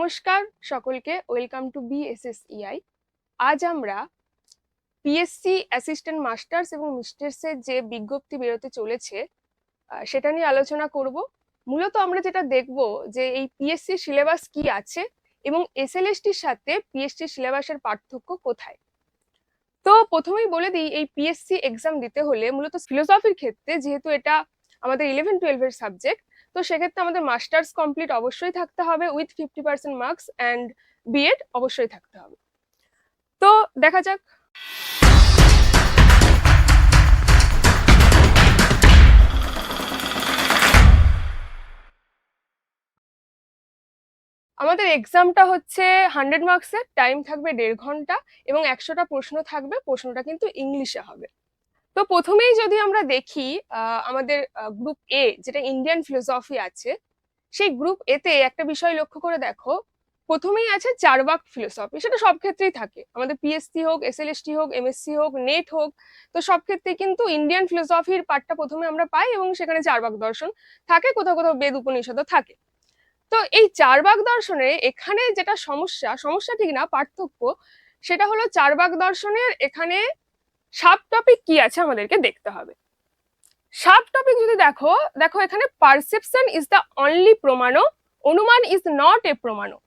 নমস্কার, সকলকে welcome to BSSEI আজ আমরা পিএসসি অ্যাসিস্ট্যান্ট মাস্টার্স এবং মিস্টার্সের যে বিজ্ঞপ্তি বেরোতে চলেছে সেটা নিয়ে আলোচনা করব। মূলত আমরা যেটা দেখব যে এই পিএসসি সিলেবাস কি আছে এবং এসএলএসটির সাথে পিএসসি সিলেবাসের পার্থক্য কোথায়? তো প্রথমেই বলে দিই, এই পিএসসি এক্সাম দিতে হলে মূলত ফিলোসফির ক্ষেত্রে যেহেতু এটা আমাদের ইলেভেন টুয়েলভের সাবজেক্ট তো সেক্ষেত্রে আমাদের মাস্টার্স কমপ্লিট অবশ্যই থাকতে হবে with fifty percent marks and BEd অবশ্যই থাকতে হবে। তো দেখা যাক। আমাদের এক্সামটা হচ্ছে হান্ড্রেড মার্কসের টাইম থাকবে দেড় ঘণ্টা এবং একশোটা প্রশ্ন থাকবে, প্রশ্নটা কিন্তু ইংলিশে হবে। তো প্রথমেই যদি আমরা দেখি আমাদের গ্রুপ এ যেটা ইন্ডিয়ান ফিলোসফি আছে, সেই গ্রুপ এতে একটা বিষয় লক্ষ্য করে দেখো, প্রথমেই আছে চারবাক ফিলোসফি সেটা সব ক্ষেত্রেই থাকে। আমাদের পিএসসি হোক এসএলএসটি হোক এমএসসি হোক নেট হোক, তো সব ক্ষেত্রে কিন্তু ইন্ডিয়ান ফিলোসফির পার্টটা প্রথমে আমরা পাই এবং সেখানে চারবাক দর্শন থাকে, কোথাও কোথাও বেদ উপনিষদও থাকে। তো এই চারবাক দর্শনে এখানে যেটা সমস্যা সমস্যা ঠিক না, পার্থক্য, সেটা হলো চারবাক দর্শনের এখানে সাব টপিক কি আছে আমাদেরকে দেখতে হবে। সাব টপিক যদি দেখো দেখো এখানে পারসেপশন ইজ দ্য অনলি প্রমাণও, অনুমান ইজ নট এ প্রমাণও।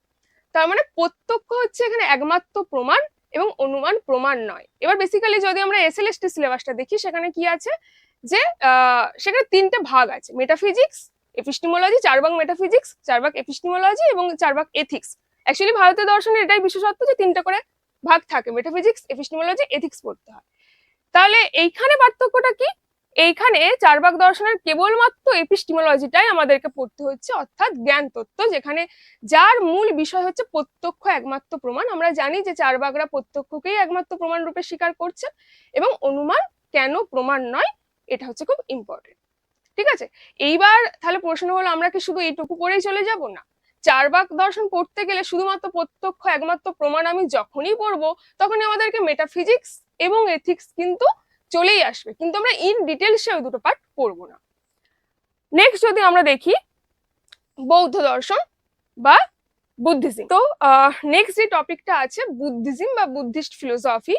তার মানে প্রত্যক্ষ হচ্ছে এখানে একমাত্র প্রমাণ এবং অনুমান প্রমাণ নয়। এবার বেসিক্যালি যদি আমরা এসএলএসটি সিলেবাসটা দেখি, সেখানে কি আছে? যে সেখানে তিনটে ভাগ আছে মেটাফিজিক্স এপিস্টিমোলজি চার ভাগ মেটাফিজিক্স চার ভাগ এপিস্টিমোলজি এবং চার ভাগ এথিক্স অ্যাকচুয়ালি ভারতীয় দর্শনের এটাই বিশেষত্ব যে তিনটা করে ভাগ থাকে মেটাফিজিক্স এপিস্টিমোলজি এথিক্স পড়তে হয়। তাহলে এইখানে পার্থক্যটা কি? এইখানে চার ভাগ দর্শনের কেবলমাত্র এপিস্টিমোলজিটাই আমাদেরকে পড়তে হচ্ছে, অর্থাৎ জ্ঞান তত্ত্ব, যেখানে যার মূল বিষয় হচ্ছে প্রত্যক্ষ একমাত্র প্রমাণ। আমরা জানি যে চার ভাগরা প্রত্যক্ষকেই একমাত্র প্রমাণ রূপে স্বীকার করছে এবং অনুমান কেন প্রমাণ নয়, এটা হচ্ছে খুব ইম্পর্টেন্ট ঠিক আছে? এইবার তাহলে প্রশ্ন হলো, আমরা কি শুধু এইটুকু করেই চলে যাব? না। চার ভাগ দর্শন পড়তে গেলে শুধুমাত্র প্রত্যক্ষ একমাত্র প্রমাণ আমি যখনই পড়ব, তখনই আমাদেরকে মেটাফিজিক্স এবং এথিক্স কিন্তু চলেই আসবে। কিন্তু আমরা ইন ডিটেলসে ওই দুটো পার্ট পড়ব না। নেক্সট যদি আমরা দেখি বৌদ্ধ দর্শন বা বুদ্ধিজম। তো নেক্সট যে টপিকটা আছে বুদ্ধিজম বা বুদ্ধিস্ট ফিলোসফি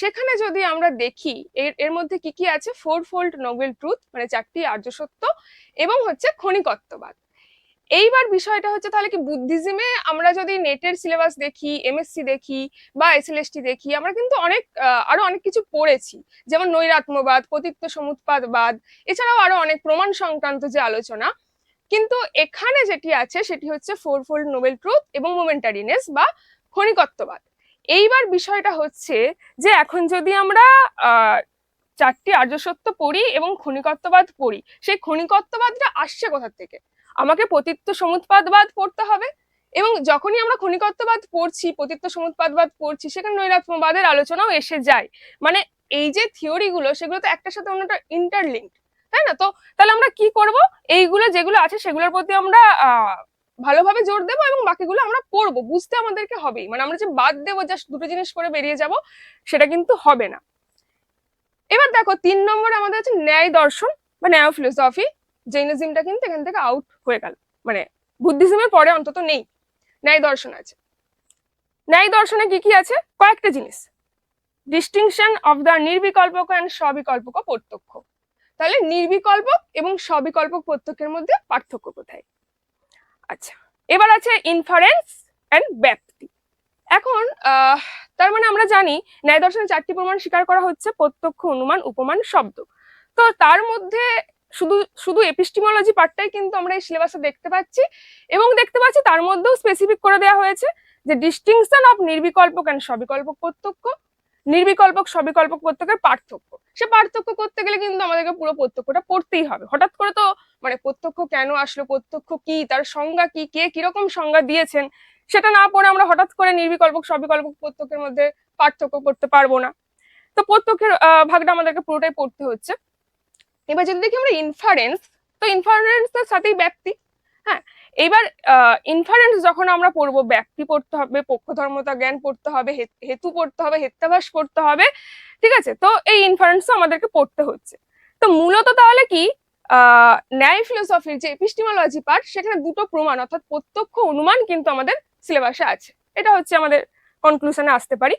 সেখানে যদি আমরা দেখি, এর এর মধ্যে কি কি আছে? ফোর ফোল্ড নোবেল ট্রুথ মানে চারটি আর্য সত্য এবং হচ্ছে ক্ষণিকত্ববাদ এইবার বিষয়টা হচ্ছে তাহলে কি বুদ্ধিজমে আমরা যদি নেটের সিলেবাস দেখি এমএসসি দেখি বা এসএলএসটি দেখি, আমরা কিন্তু অনেক আরও অনেক কিছু পড়েছি। যেমন নৈরাত্মবাদ পতিত্ব সমুৎপাদবাদ এছাড়াও আরও অনেক প্রমাণ সংক্রান্ত যে আলোচনা। কিন্তু এখানে যেটি আছে সেটি হচ্ছে ফোর ফোল্ড নোবেল ট্রুথ এবং মোমেন্টারিনেস বা ক্ষণিকত্ববাদ। এইবার বিষয়টা হচ্ছে যে এখন যদি আমরা চারটি আর্য সত্য পড়ি এবং ক্ষণিকত্ববাদ পড়ি, সেই ক্ষণিকত্ববাদটা আসছে কোথা থেকে? আমাকে পতিত্ব সমুৎপাদবাদ পড়তে হবে এবং যখনই আমরা খনিকত্ববাদ পড়ছি পতিত্ব সমুৎপাদবাদ পড়ছি, সেখানে নৈরাত্মবাদের আলোচনাও এসে যায়। মানে এই যে থিওরি গুলো সেগুলো তো একটার সাথে অন্যটা ইন্টারলিঙ্ক তাই না? তো তাহলে আমরা কি করব? এইগুলো যেগুলো আছে, সেগুলোর প্রতি আমরা ভালোভাবে জোর দেবো এবং বাকিগুলো আমরা পড়ব। বুঝতে আমাদেরকে হবেই। মানে আমরা যে বাদ দেবো জাস্ট দুটো জিনিস করে বেরিয়ে যাব, সেটা কিন্তু হবে না। এবার দেখো, তিন নম্বরে আমাদের আছে ন্যায় দর্শন বা ন্যায় ফিলোসফি জৈনিজমটা কিন্তু এখান থেকে আউট হয়ে গেল। মানে বুদ্ধিজমের পরে অন্তত নেই। ন্যায় দর্শন আছে। ন্যায় দর্শনে কি কি আছে? কয়েকটা জিনিস। ডিস্টিংশন অফ দ্য নির্বিকল্পক অ্যান্ড স্ববিকল্পক প্রত্যক্ষ। তাহলে নির্বিকল্পক এবং স্ববিকল্পক প্রত্যক্ষের মধ্যে পার্থক্য কোথায়? আচ্ছা এবার আছে ইনফারেন্স অ্যান্ড ব্যাপ্তি এখন তার মানে আমরা জানি ন্যায় দর্শনে চারটি প্রমাণ স্বীকার করা হচ্ছে, প্রত্যক্ষ, অনুমান, উপমান, শব্দ। তো তার মধ্যে শুধু শুধু এপিস্টিমোলজি পার্টটাই কিন্তু আমরা এই সিলেবাসে দেখতে পাচ্ছি এবং দেখতে পাচ্ছি তার মধ্যেও স্পেসিফিক করে দেওয়া হয়েছে যে ডিস্টিংশন অফ নির্বিকল্পক অ্যান্ড সবিকল্পক প্রত্যক্ষ, নির্বিকল্পক, সবিকল্পক প্রত্যক্ষের পার্থক্য। সে পার্থক্য করতে গেলে কিন্তু আমাদেরকে পুরো প্রত্যক্ষটা পড়তেই হবে। হঠাৎ করে তো মানে প্রত্যক্ষ কেন আসলো, প্রত্যক্ষ কি, তার সংজ্ঞা কি, কে কীরকম সংজ্ঞা দিয়েছেন, সেটা না পড়ে আমরা হঠাৎ করে নির্বিকল্পক, সবিকল্পক প্রত্যক্ষের মধ্যে পার্থক্য করতে পারব না। তো প্রত্যক্ষের ভাগটা আমাদেরকে পুরোটাই পড়তে হচ্ছে। এবার যদি দেখি আমরা ইনফারেন্স তো ইনফারেন্সের সাথেই ব্যাপ্তি হ্যাঁ? এবার ইনফারেন্স যখন আমরা পড়ব, ব্যাপ্তি পড়তে হবে, পক্ষধর্মতা জ্ঞান পড়তে হবে হেত- পড়তে হবে হেত্যাভাস পড়তে হবে, ঠিক আছে? তো এই ইনফারেন্স আমাদেরকে পড়তে হচ্ছে। তো মূলত তাহলে কি? ন্যায় ফিলোসফির যে এপিস্টিমোলজি পার্ট সেখানে দুটো প্রমাণ, অর্থাৎ প্রত্যক্ষ অনুমান কিন্তু আমাদের সিলেবাসে আছে। এটা হচ্ছে আমাদের কনক্লুশনে আসতে পারি।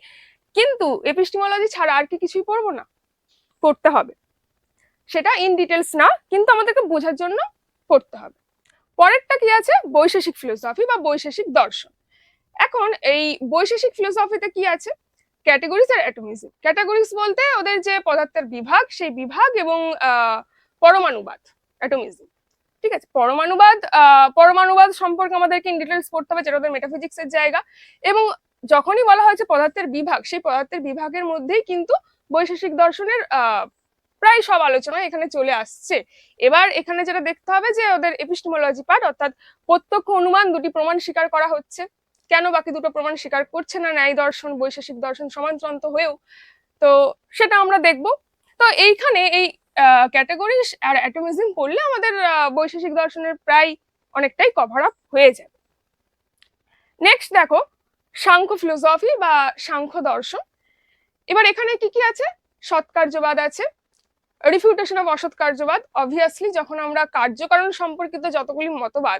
কিন্তু এপিস্টিমোলজি ছাড়া আর কি কিছুই পড়ব না? পড়তে হবে। সেটা ইন ডিটেলস না, কিন্তু আমাদেরকে বোঝার জন্য পড়তে হবে। পরেরটা কি আছে? বৈশেষিক ফিলোসফি বা বৈশেষিক দর্শন। এখন এই বৈশেষিক ফিলোসফিতে কি আছে? ক্যাটাগরিজ আর অ্যাটমিজম ক্যাটাগরিজ বলতে ওদের যে পদার্থের বিভাগ, সেই বিভাগ এবং পরমাণুবাদ অ্যাটমিজম ঠিক আছে? পরমাণুবাদ পরমাণুবাদ সম্পর্কে আমাদেরকে ইন ডিটেলস পড়তে হবে, যেটা ওদের মেটাফিজিক্সের জায়গা। এবং যখনই বলা হয়েছে পদার্থের বিভাগ, সেই পদার্থের বিভাগের মধ্যেই কিন্তু বৈশেষিক দর্শনের প্রায় সব আলোচনা এখানে চলে আসছে। এবার এখানে যেটা দেখতে হবে যে ওদের এপিস্টেমোলজি পার্ট অর্থাৎ প্রত্যক্ষ অনুমান দুটি প্রমাণ স্বীকার করা হচ্ছে। কেন বাকি দুটো প্রমাণ স্বীকার করছে না? ন্যায় দর্শন বৈশেষিক দর্শন সমান্তরান্ত হয়েও। তো সেটা আমরা দেখব। তো এইখানে এই ক্যাটাগরি আর অ্যাটমিজম পড়লে আমাদের বৈশেষিক দর্শনের প্রায় অনেকটাই কভার আপ হয়ে যাবে। নেক্সট দেখো, সাংখ্য ফিলোসফি বা সাংখ্য দর্শন। এবার এখানে কি কি আছে? সৎকার্যবাদ আছে রিফিউটেশন অফ অসৎ কার্যবাদ অবভিয়াসলি যখন আমরা কার্যকারণ সম্পর্কিত যতগুলি মতবাদ,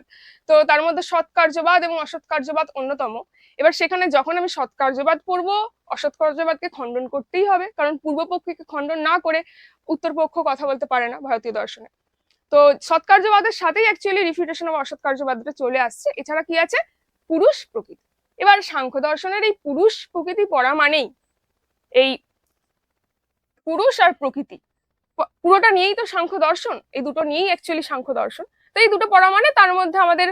তো তার মধ্যে সৎ কার্যবাদ এবং অসৎ কার্যবাদ অন্যতম। এবার সেখানে যখন আমি সৎ কার্যবাদ পড়ব, অসৎ কার্যবাদকে খণ্ডন করতেই হবে, কারণ পূর্বপক্ষকে খণ্ডন না করে উত্তরপক্ষ কথা বলতে পারে না ভারতীয় দর্শনে। তো সৎ কার্যবাদের সাথেই অ্যাকচুয়ালি রিফিউটেশন অফ অসৎ কার্যবাদটা চলে আসছে। এছাড়া কি আছে? পুরুষ প্রকৃতি। এবার সাংখ্য দর্শনের এই পুরুষ প্রকৃতি পড়া মানেই এই পুরুষ আর প্রকৃতি। পুরোটা নিয়েই তো সাংখ্য দর্শন, এই দুটো নিয়েই অ্যাকচুয়ালি সাংখ্য দর্শন। তো এই দুটো পড়া মানে তার মধ্যে আমাদের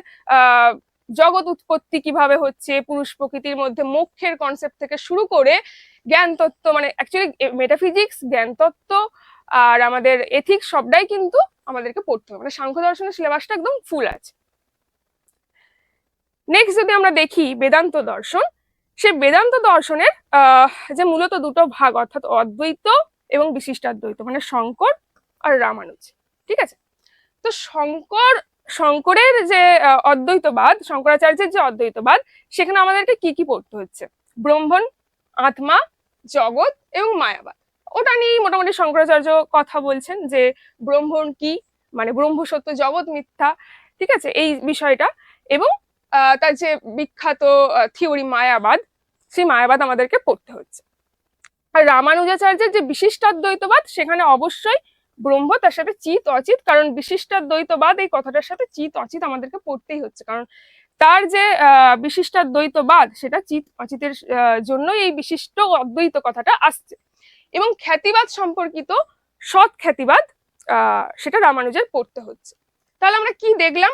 জগৎ উৎপত্তি কীভাবে হচ্ছে, পুরুষ প্রকৃতির মধ্যে মোক্ষের কনসেপ্ট থেকে শুরু করে জ্ঞান তত্ত্ব মানে অ্যাকচুয়ালি মেটাফিজিক্স জ্ঞান তত্ত্ব আর আমাদের এথিক্স সবটাই কিন্তু আমাদেরকে পড়তে হবে। মানে সাংখ্য দর্শনের সিলেবাসটা একদম ফুল আছে। নেক্সট যদি আমরা দেখি বেদান্ত দর্শন, সে বেদান্ত দর্শনের যে মূলত দুটো ভাগ, অর্থাৎ অদ্বৈত এবং বিশিষ্টাদ্বৈত মানে শঙ্কর আর রামানুজ, ঠিক আছে? তো শঙ্কর, শঙ্করের যে অদ্বৈতবাদ, শঙ্করাচার্যের যে অদ্বৈতবাদ, সেখানে আমাদেরকে কি কি পড়তে হচ্ছে? ব্রহ্মণ, আত্মা, জগৎ এবং মায়াবাদ। ওটা নিয়েই মোটামুটি শঙ্করাচার্য কথা বলছেন যে, ব্রহ্মণ কি? মানে ব্রহ্ম সত্য, জগৎ মিথ্যা, ঠিক আছে? এই বিষয়টা। এবং তার যে বিখ্যাত থিওরি মায়াবাদ, সেই মায়াবাদ আমাদেরকে পড়তে হচ্ছে। আর রামানুজাচার্যের যে বিশিষ্টাদ্বৈতবাদ সেখানে অবশ্যই ব্রহ্ম তার সাথে চিত অচিত কারণ বিশিষ্টাদ্বৈতবাদ এই কথাটার সাথে চিত অচিত আমাদেরকে পড়তেই হচ্ছে। কারণ তার যে আহ, বিশিষ্টাদ্বৈতবাদ সেটা চিত অচিতের আহ, জন্যই এই বিশিষ্ট অদ্বৈত কথাটা আসছে। এবং খ্যাতিবাদ সম্পর্কিত সৎ খ্যাতিবাদ সেটা রামানুজের পড়তে হচ্ছে। তাহলে আমরা কি দেখলাম?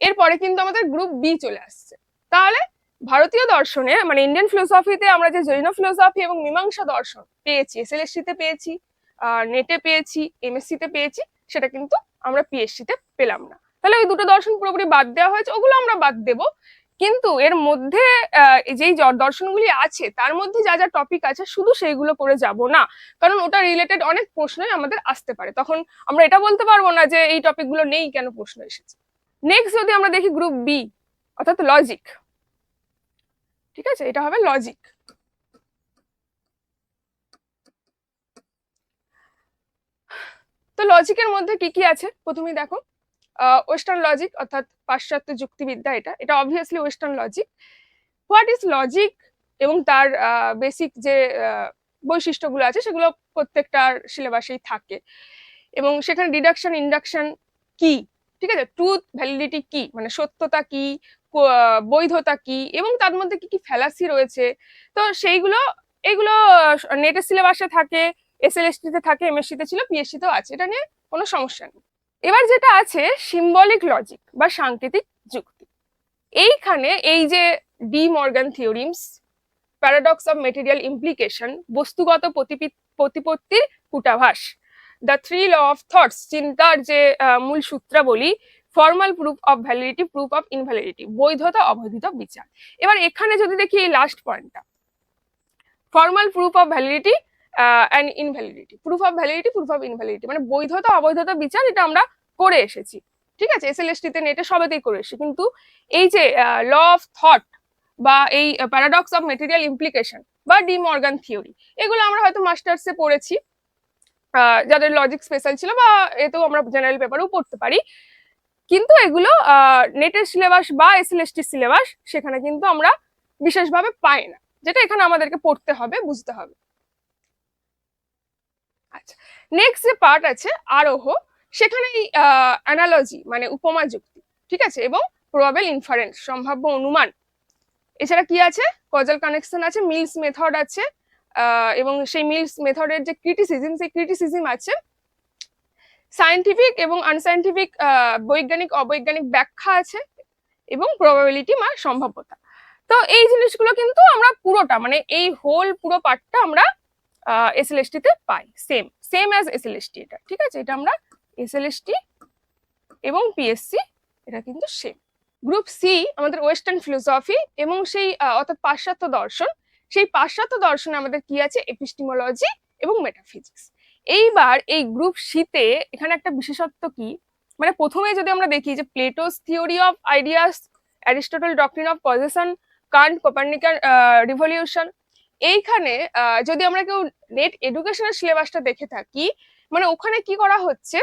এরপরে কিন্তু আমাদের গ্রুপ বি চলে আসছে। তাহলে ভারতীয় দর্শনে মানে ইন্ডিয়ান ফিলোসফিতে আমরা যে জৈন ফিলোসফি এবং মীমাংসা দর্শন পেয়েছি এসএলএসসি তে পেয়েছি নেটে পেয়েছি এমএসসি তে পেয়েছি, সেটা কিন্তু আমরা পিএসসি তে পেলাম না। তাহলে ওই দুটো দর্শন পুরোপুরি বাদ দেওয়া হয়েছে, ওগুলো আমরা বাদ দেব। কিন্তু এর মধ্যে যেই দর্শনগুলি আছে, তার মধ্যে যা যা টপিক আছে, শুধু সেইগুলো করে যাব না। কারণ ওটা রিলেটেড অনেক প্রশ্নই আমাদের আসতে পারে। তখন আমরা এটা বলতে পারব না যে এই টপিকগুলো নেই কেন প্রশ্ন এসেছে। নেক্সট যদি আমরা দেখি গ্রুপ বি অর্থাৎ লজিক ঠিক আছে? এটা হবে লজিক তো লজিকের মধ্যে কি কি আছে? প্রথমেই দেখো ওয়েস্টার্ন লজিক অর্থাৎ পাশ্চাত্য যুক্তিবিদ্যা এটা। এটা obviously western logic what is logic এবং তার বেসিক যে বৈশিষ্ট্যগুলো আছে, সেগুলো প্রত্যেকটার সিলেবাসেই থাকে। এবং সেখানে ডিডাকশন ইন্ডাকশন কি? ঠিক আছে? ট্রুথ ভ্যালিডিটি কি? মানে সত্যতা কি? বৈধতা কি এবং তার মধ্যে কি কি ফ্যালাসি রয়েছে? তো সেইগুলো, এগুলো নেটের সিলেবাসে থাকে এসএলএসটি তে থাকে এমএসসি তে ছিল পিএসসি তেও আছে, এটা নিয়ে কোনো সমস্যা নেই। এবার যেটা আছে সিম্বলিক লজিক বা সাংকেতিক যুক্তি। এইখানে এই যে De Morgan theorems paradox of material implication বস্তুগত প্রতিপি- প্রতিপত্তির কুটাভাস the three law of thoughts চিন্তার যে মূল সূত্রাবলী formal proof of validity proof of invalidity বৈধতা, অবৈধতা, বিচার। এবার এখানে যদি দেখি এই লাস্ট পয়েন্টটা formal proof of validity and invalidity proof of validity proof of invalidity মানে বৈধতা, অবৈধতা, বিচার, এটা আমরা করে এসেছি। ঠিক আছে? এসএলএসটি তে নেটে সবেতেই করে এসেছি। কিন্তু এই যে ল অফ থট বা এই প্যারাডক্স অফ মেটেরিয়াল ইমপ্লিকেশন বা ডি মর্গান থিওরি এগুলো আমরা হয়তো মাস্টার্সে পড়েছি। যাদের লজিক স্পেশাল ছিল বা এতেও আমরা জেনারেল পেপারেও পড়তে পারি। কিন্তু এগুলো নেটের সিলেবাস বা এসএলএসটি সিলেবাস সেখানে কিন্তু আমরা বিশেষভাবে পাই না। যেটা এখানে আমাদেরকে পড়তে হবে, বুঝতে হবে। আচ্ছা নেক্সট যে পার্ট আছে, আরোহ সেখানে এই অ্যানালজি মানে উপমা যুক্তি, ঠিক আছে? এবং প্রবাবেল ইনফারেন্স সম্ভাব্য অনুমান। এছাড়া কি আছে? কজাল কানেকশন আছে মিলস মেথড আছে এবং সেই মিলস মেথডের যে ক্রিটিসিজম সেই ক্রিটিসিজম আছে সায়েন্টিফিক এবং আনসায়েন্টিফিক বৈজ্ঞানিক, অবৈজ্ঞানিক ব্যাখ্যা আছে এবং প্রবাবিলিটি বা সম্ভাব্যতা। তো এই জিনিসগুলো কিন্তু আমরা পুরোটা মানে এই হোল পুরো পার্টটা আমরা এসএলএসটি তে পাই। সেম সেম অ্যাজ এসএলএসটি এটা, ঠিক আছে? এটা আমরা এসএলএসটি এবং পিএসসি এটা কিন্তু সেম গ্রুপ সি আমাদের ওয়েস্টার্ন ফিলোসফি এবং সেই অর্থাৎ পাশ্চাত্য দর্শন। সেই পাশ্চাত্য দর্শনে আমাদের কি আছে? এপিস্টিমোলজি এবং মেটাফিজিক্স এইবার এই গ্রুপ সিতে এখানে একটা বিশেষত্ব কি? মানে প্রথমে যদি আমরা দেখি যে Plato's theory of ideas Aristotle doctrine of position Kant Copernican revolution এইখানে যদি আমরা কেউ নেট এডুকেশনের সিলেবাসটা দেখে থাকি মানে ওখানে কি করা হচ্ছে?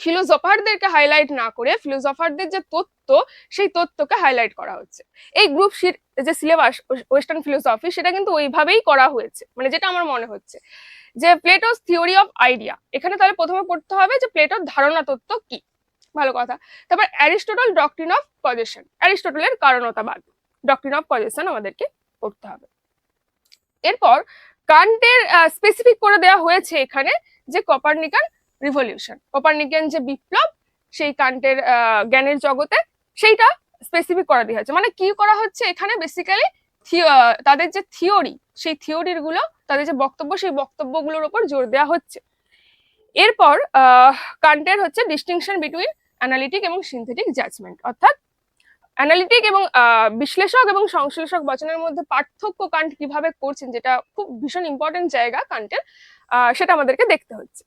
ফিলোজফারদেরকে হাইলাইট না করে ফিলোজফারদের যে তত্ত্ব, সেই তত্ত্বকে হাইলাইট করা হচ্ছে। এই গ্রুপ শিট যে সিলেবাস ওয়েস্টার্ন ফিলোসফি সেটা কিন্তু ওইভাবেই করা হয়েছে। মানে যেটা আমার মনে হচ্ছে। যে প্লেটোস থিওরি অফ আইডিয়া এখানে তাহলে প্রথমে পড়তে হবে যে প্লেটোর ধারণা তত্ত্ব কি? ভালো কথা। তারপর অ্যারিস্টোটল ডক্ট্রিন অফ পজিশন অ্যারিস্টোটলের কারণতাবাদ ডক্ট্রিন অফ পজিশন আমাদেরকে পড়তে হবে। এরপর কান্টের স্পেসিফিক করে দেওয়া হয়েছে এখানে যে কপার্নিকান রিভলিউশন কপার্নিকান যে বিপ্লব, সেই কান্টের জ্ঞানের জগতে সেইটা স্পেসিফিক করে দেওয়া হয়েছে। মানে কি করা হচ্ছে এখানে বেসিক্যালি তাদের যে থিওরি সেই থিওরিরগুলো তাদের যে বক্তব্য, সেই বক্তব্যগুলোর উপর জোর দেওয়া হচ্ছে। এরপর কান্টের হচ্ছে ডিস্টিংশন বিটুইন অ্যানালিটিক এবং সিনথেটিক জাজমেন্ট অর্থাৎ অ্যানালিটিক এবং বিশ্লেষক এবং সংশ্লেষক বচনের মধ্যে পার্থক্য কান্ট কীভাবে করছেন, যেটা খুব ভীষণ ইম্পর্টেন্ট জায়গা কান্টের সেটা আমাদেরকে দেখতে হচ্ছে।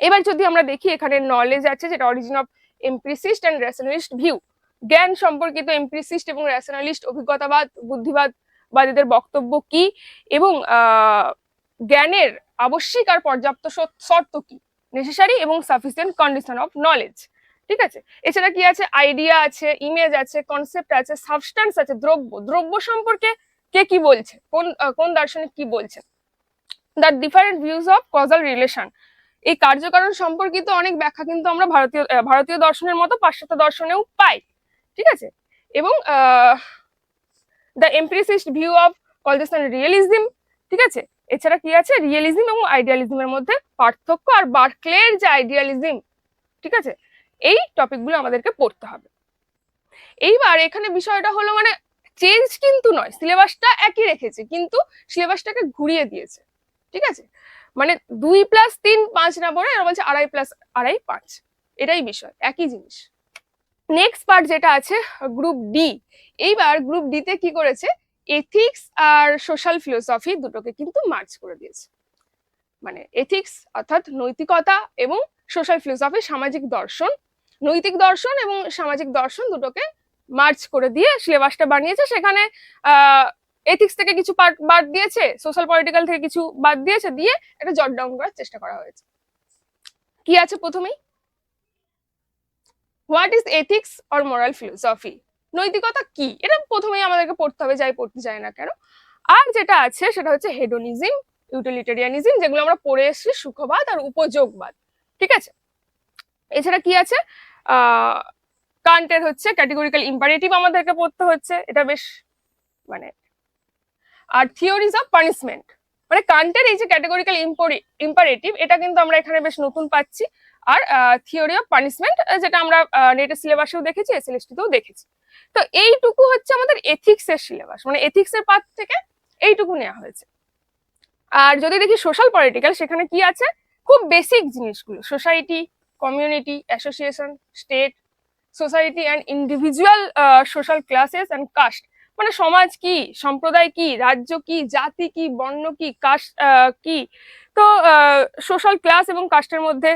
এবার যদি আমরা দেখি, এখানে নলেজ আছে, যেটা origin of empiricist and rationalist view জ্ঞান সম্পর্কিত এমপ্রিসিস্ট এবং রেশনালিস্ট অভিজ্ঞতাবাদ, বুদ্ধিবাদ বাদীদের বক্তব্য কি? এবং জ্ঞানের আবশ্যিক আর পর্যাপ্ত শর্ত কি? নেসেসারি এবং সাফিসিয়েন্ট কন্ডিশন অফ নলেজ ঠিক আছে? এছাড়া কি আছে? আইডিয়া আছে ইমেজ আছে কনসেপ্ট আছে সাবস্টান্স আছে, দ্রব্য। দ্রব্য সম্পর্কে কে কি বলছে? কোন কোন দার্শনিক কি বলছে? The different views of causal relation এই কার্যকারণ সম্পর্কিত অনেক ব্যাখ্যা কিন্তু আমরা ভারতীয় ভারতীয় দর্শনের মতো পাশ্চাত্য দর্শনেও পাই, ঠিক আছে? এবং the empiricist view of causation realism ঠিক আছে? এছাড়া কি আছে? রিয়েলিজম এবং আইডিয়ালিজমের মধ্যে পার্থক্য আর বার্কলের যে আইডিয়ালিজম ঠিক আছে? এই টপিকগুলো আমাদেরকে পড়তে হবে। এইবার এখানে বিষয়টা হলো মানে চেঞ্জ কিন্তু নয় সিলেবাসটা একই রেখেছে, কিন্তু সিলেবাসটাকে ঘুরিয়ে দিয়েছে, ঠিক আছে? মানে দুই প্লাস তিন পাঁচ না বলে এরা বলছে আড়াই প্লাস আড়াই পাঁচ, এটাই বিষয়, একই জিনিস। নেক্সট পার্ট যেটা আছে গ্রুপ ডি এইবার গ্রুপ ডি তে কি করেছে? এথিক্স আর সোশ্যাল ফিলোসফি দুটোকে কিন্তু মার্চ করে দিয়েছে। মানে এথিক্স অর্থাৎ নৈতিকতা এবং সোশ্যাল ফিলোসফি সামাজিক দর্শন। নৈতিক দর্শন এবং সামাজিক দর্শন দুটোকে মার্চ করে দিয়ে সিলেবাসটা বানিয়েছে। সেখানে এথিক্স থেকে কিছু পার্ট বাদ দিয়েছে সোশ্যাল পলিটিক্যাল থেকে কিছু বাদ দিয়েছে, দিয়ে এটা জট ডাউন করার চেষ্টা করা হয়েছে। কি আছে প্রথমেই? What is ethics or moral philosophy নৈতিকতা কি? এটা প্রথমেই আমাদেরকে পড়তে হবে, যাই পড়তে চায় না কেন। আর যেটা আছে, সেটা হচ্ছে হেডোনিজম ইউটিলিটেরিয়ানিজম যেগুলো আমরা পড়ে এসেছি সুখবাদ আর উপযোগবাদ। ঠিক আছে? এছাড়া কি আছে? কান্টের হচ্ছে ক্যাটেগরিক্যাল ইম্পারেটিভ আমাদেরকে পড়তে হচ্ছে। এটা বেশ মানে আর থিওরিজ অফ পানিশমেন্ট মানে কান্টের এই যে ক্যাটেগরিক্যাল ইম্পারেটিভ এটা কিন্তু আমরা এখানে বেশ নতুন পাচ্ছি। আর থিওরি অফ পানিশমেন্ট যেটা আমরা নেটের সিলেবাসেও দেখেছি এসএলএসটিতেও দেখেছি। তো এইটুকু হচ্ছে আমাদের এথিক্স এর সিলেবাস মানে এথিক্স এর পার্ট থেকে এইটুকু নেওয়া হয়েছে। আর যদি দেখি সোশ্যাল পলিটিক্যাল সেখানে কি আছে? খুব বেসিক জিনিসগুলো society community association state society and individual social classes and caste মানে সমাজ কি, সম্প্রদায় কি, রাজ্য কি, জাতি কি, বর্ণ কি, কাস্ট কি? তো সোশ্যাল ক্লাস এবং কাস্টের মধ্যে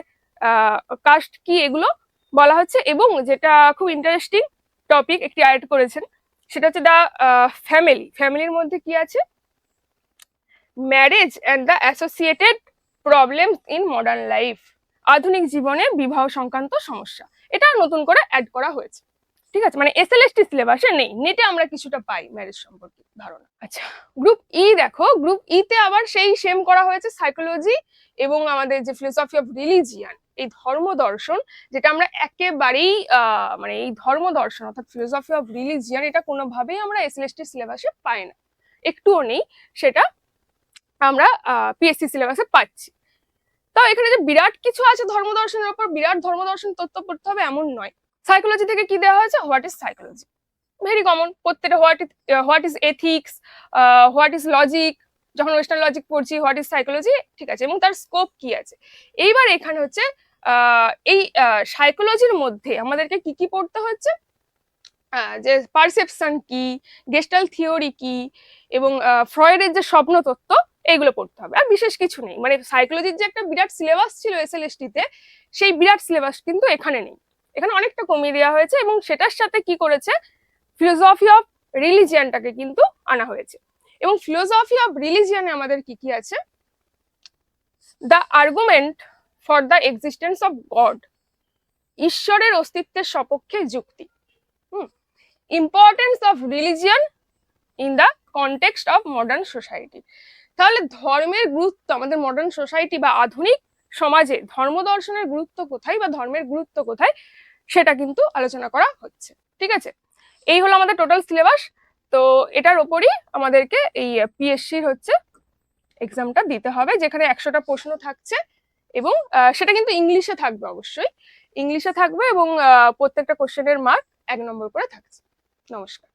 কাস্ট কি এগুলো বলা হচ্ছে এবং যেটা খুব ইন্টারেস্টিং টপিক একটি অ্যাড করেছেন, সেটা হচ্ছে দ্য ফ্যামিলি ফ্যামিলির মধ্যে কি আছে? Marriage and the associated problem in modern life আধুনিক জীবনে বিবাহ সংক্রান্ত সমস্যা। এটা নতুন করে অ্যাড করা হয়েছে। ঠিক আছে? মানে এসএলএসটি সিলেবাসে নেই। নেটে আমরা কিছুটা পাই ম্যারেজ সম্পর্কে ধারণা। আচ্ছা গ্রুপ ই দেখো গ্রুপ ই তে আবার সেই সেম করা হয়েছে সাইকোলজি এবং আমাদের যে ফিলোসফি অফ রিলিজিয়ান এই ধর্ম দর্শন, যেটা আমরা একেবারেই মানে এই ধর্ম দর্শন অর্থাৎ ফিলোসফি অফ রিলিজিয়ান এটা কোনোভাবেই আমরা এসএলএসটি সিলেবাসে পাই না। একটুও নেই, সেটা আমরা পিএসসি সিলেবাসে পাচ্ছি। তাও এখানে যে বিরাট কিছু আছে ধর্ম দর্শনের উপর বিরাট ধর্ম দর্শন তথ্য পড়তে হবে এমন নয়। সাইকোলজি থেকে কি দেওয়া হয়েছে? What is psychology very common প্রত্যেকটা what is what is ethics what is logic যখন ওয়েস্টার্ন লজিক পড়ছি হোয়াট ইজ সাইকোলজি ঠিক আছে। এবং তার স্কোপ কি আছে? এইবার এখানে হচ্ছে এই সাইকোলজির মধ্যে আমাদেরকে কি কি পড়তে হচ্ছে? যে পারসেপশন কি গেস্টাল থিওরি কি, এবং ফ্রয়েডের যে স্বপ্ন তত্ত্ব এইগুলো পড়তে হবে। আর বিশেষ কিছু নেই। মানে সাইকোলজির যে একটা বিরাট সিলেবাস ছিল এসএলএসটি তে সেই বিরাট সিলেবাস কিন্তু এখানে নেই। এখানে অনেকটা কমিয়ে দেওয়া হয়েছে এবং সেটার সাথে কি করেছে? ফিলোসফি অফ রিলিজিয়ানটাকে কিন্তু আনা হয়েছে। এবং ফিলোসফি অফ রিলিজিয়ানে আমাদের কি কি আছে? The argument for the existence of God ঈশ্বরের অস্তিত্বের সপক্ষে যুক্তি। Importance of religion in the context of modern society তাহলে ধর্মের গুরুত্ব আমাদের মডার্ন সোসাইটি বা আধুনিক সমাজে ধর্ম দর্শনের গুরুত্ব কোথায় বা ধর্মের গুরুত্ব কোথায় সেটা কিন্তু আলোচনা করা হচ্ছে, ঠিক আছে? এই হলো আমাদের টোটাল সিলেবাস তো এটার ওপরই আমাদেরকে এই পিএসসির হচ্ছে এক্সামটা দিতে হবে, যেখানে একশোটা প্রশ্ন থাকছে এবং সেটা কিন্তু ইংলিশে থাকবে অবশ্যই। ইংলিশে থাকবে এবং প্রত্যেকটা কোশ্চেনের মার্ক এক নম্বর করে থাকছে। নমস্কার।